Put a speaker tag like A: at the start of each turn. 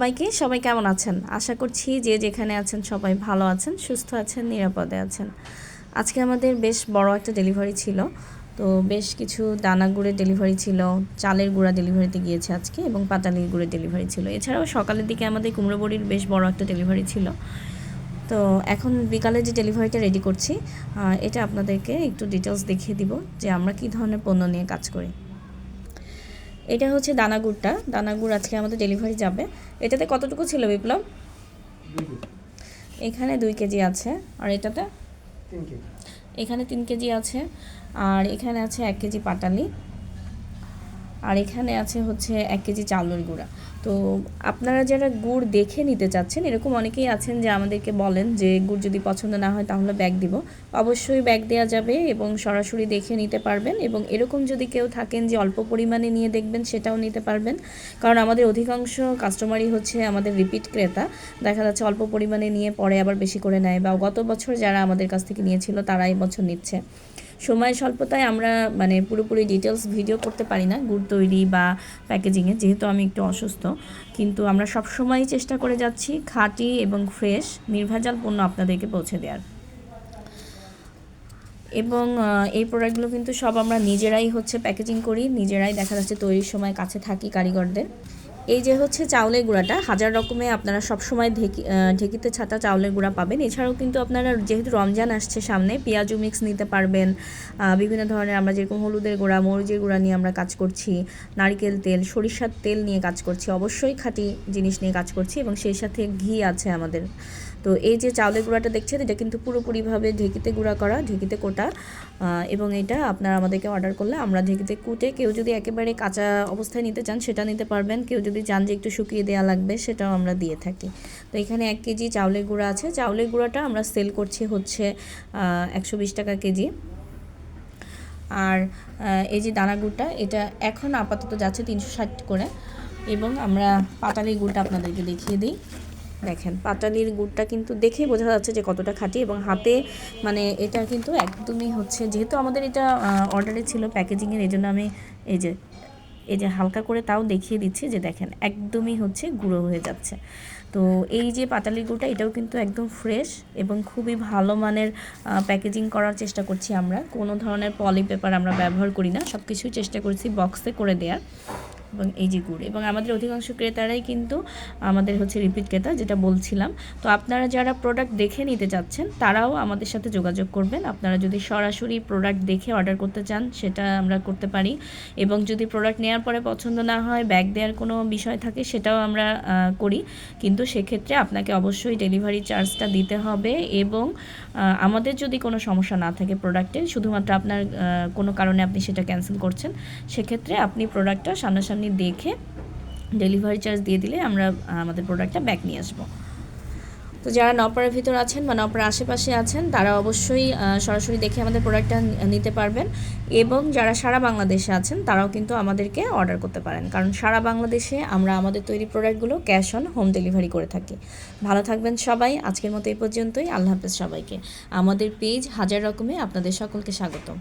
A: সবাইকে, সবাই কেমন আছেন? আশা করছি যে যেখানে আছেন সবাই ভালো আছেন, সুস্থ আছেন, নিরাপদে আছেন। আজকে আমাদের বেশ বড় একটা ডেলিভারি ছিল। তো বেশ কিছু দানা গুড়ের ডেলিভারি ছিল, চালের গুঁড়া ডেলিভারিতে গিয়েছে আজকে এবং পাতালির গুড়ের ডেলিভারি ছিল। এছাড়াও সকালের দিকে আমাদের কুমড়ো বড়ির বেশ বড় একটা ডেলিভারি ছিল। তো এখন বিকালে যে ডেলিভারিটা রেডি করছি এটা আপনাদেরকে একটু ডিটেলস দেখিয়ে দিব যে আমরা কী ধরনের পণ্য নিয়ে কাজ করি। এটা হচ্ছে দানাগুড়টা। দানাগুড় আজকে আমাদের ডেলিভারি যাবে। এটাতে কতটুকু ছিল বিপ্লব? এখানে দুই কেজি আছে। আর এটাতে? এখানে তিন কেজি আছে। আর এখানে আছে এক কেজি পাটালি। আর এখানে আছে হচ্ছে এক কেজি চাউলের গুঁড়া। তো আপনারা যারা গুড় দেখে নিতে চাচ্ছেন, এরকম অনেকেই আছেন যে আমাদেরকে বলেন যে গুড় যদি পছন্দ না হয় তাহলে ব্যাগ দিব। অবশ্যই ব্যাগ দেওয়া যাবে এবং সরাসরি দেখে নিতে পারবেন এবং এরকম যদি কেউ থাকেন যে অল্প পরিমাণে নিয়ে দেখবেন সেটাও নিতে পারবেন। কারণ আমাদের অধিকাংশ কাস্টমারই হচ্ছে আমাদের রিপিট ক্রেতা। দেখা যাচ্ছে অল্প পরিমাণে নিয়ে পরে আবার বেশি করে নেয় বা গত বছর যারা আমাদের কাছ থেকে নিয়েছিল তারা বছর নিচ্ছে। সময় স্বল্পতায় আমরা মানে পুরোপুরি ডিটেলস ভিডিও করতে পারি না, গুড় তৈরি বা প্যাকেজিংয়ে যেহেতু আমি একটু অসুস্থ। কিন্তু আমরা সবসময় চেষ্টা করে যাচ্ছি খাঁটি এবং ফ্রেশ নির্ভেজাল পণ্য আপনাদেরকে পৌঁছে দেওয়ার এবং এই প্রোডাক্টগুলো কিন্তু সব আমরা নিজেরাই হচ্ছে প্যাকেজিং করি, নিজেরাই দেখা যাচ্ছে তৈরির সময় কাছে থাকি কারিগরদের। এই যে হচ্ছে চাউলের গুঁড়াটা, হাজার রকমে আপনারা সবসময় ঢেকি ঢেকিতে ছাতা চাউলের গুঁড়া পাবেন। এছাড়াও কিন্তু আপনারা যেহেতু রমজান আসছে সামনে, পেঁয়াজু মিক্স নিতে পারবেন। বিভিন্ন ধরনের আমরা যেরকম হলুদের গুঁড়া, মরিচের গুঁড়া নিয়ে আমরা কাজ করছি, নারিকেল তেল, সরিষার তেল নিয়ে কাজ করছি, অবশ্যই খাঁটি জিনিস নিয়ে কাজ করছি এবং সেই সাথে ঘি আছে আমাদের। তো এই যে চাউলের গুঁড়াটা দেখছেন, এটা কিন্তু পুরোপুরিভাবে ঢেকিতে গুঁড়া করা, ঢেকিতে কোটা এবং এটা আপনারা আমাদেরকে অর্ডার করলে আমরা ঢেকিতে কুটে কেউ যদি একেবারে কাঁচা অবস্থায় নিতে চান সেটা নিতে পারবেন। কেউ যদি চান যে একটু শুকিয়ে দেওয়া লাগবে সেটাও আমরা দিয়ে থাকি। তো এখানে এক কেজি চাউলের গুঁড়া আছে। চাউলের গুঁড়াটা আমরা সেল করছি হচ্ছে একশো বিশ টাকা কেজি। আর এই যে দানা গুড়টা, এটা এখন আপাতত যাচ্ছে তিনশো ষাট করে। এবং আমরা পাটালি গুড়টা আপনাদেরকে দেখিয়ে দিই। দেখেন, পাটালির গুড়টা কিন্তু দেখেই বোঝা যাচ্ছে যে কতটা খাঁটি এবং হাতে মানে এটা কিন্তু একদমই হচ্ছে, যেহেতু আমাদের এটা অর্ডারে ছিল প্যাকেজিংয়ের এই জন্য আমি এই যে এই যে হালকা করে তাও দেখিয়ে দিচ্ছি যে দেখেন একদমই হচ্ছে গুঁড়ো হয়ে যাচ্ছে। তো এই যে পাটালি গুঁড়টা, এটাও কিন্তু একদম ফ্রেশ এবং খুবই ভালো মানের প্যাকেজিং করার চেষ্টা করছি আমরা। কোনো ধরনের পলি পেপার আমরা ব্যবহার করি না সব কিছুই চেষ্টা করছি বক্সে করে দেওয়ার এবং এই যে গুড়, এবং আমাদের অধিকাংশ ক্রেতারাই কিন্তু আমাদের হচ্ছে রিপিট ক্রেতা, যেটা বলছিলাম। তো আপনারা যারা প্রোডাক্ট দেখে নিতে চাচ্ছেন, তারাও আমাদের সাথে যোগাযোগ করবেন। আপনারা যদি সরাসরি প্রোডাক্ট দেখে অর্ডার করতে চান, সেটা আমরা করতে পারি। এবং যদি প্রোডাক্ট নেওয়ার পরে পছন্দ না হয় ব্যাগ দেওয়ার কোনো বিষয় থাকে, সেটাও আমরা করি। কিন্তু সেক্ষেত্রে আপনাকে অবশ্যই ডেলিভারি চার্জটা দিতে হবে এবং আমাদের যদি কোনো সমস্যা না থাকে প্রোডাক্টে শুধুমাত্র আপনার কোনো কারণে আপনি সেটা ক্যান্সেল করছেন, সেক্ষেত্রে আপনি প্রোডাক্টটা সামনাসামনি দেখে ডেলিভারি চার্জ দিয়ে দিলে আমরা আমাদের প্রোডাক্টটা ব্যাক নিয়ে আসব। তো যারা নপাড়ার ভিতর আছেন বা নপাড়ার আশেপাশে আছেন, তারা অবশ্যই সরাসরি দেখে আমাদের প্রোডাক্টটা নিতে পারবেন। এবং যারা সারা বাংলাদেশে আছেন, তারাও কিন্তু আমাদেরকে অর্ডার করতে পারেন। কারণ সারা বাংলাদেশে আমরা আমাদের তৈরি প্রোডাক্টগুলো ক্যাশ অন হোম ডেলিভারি করে থাকি। ভালো থাকবেন সবাই। আজকের মতো এই পর্যন্তই। আল্লাহ হাফেজ সবাইকে। আমাদের পেজ হাজার রকমে আপনাদের সকলকে স্বাগতম।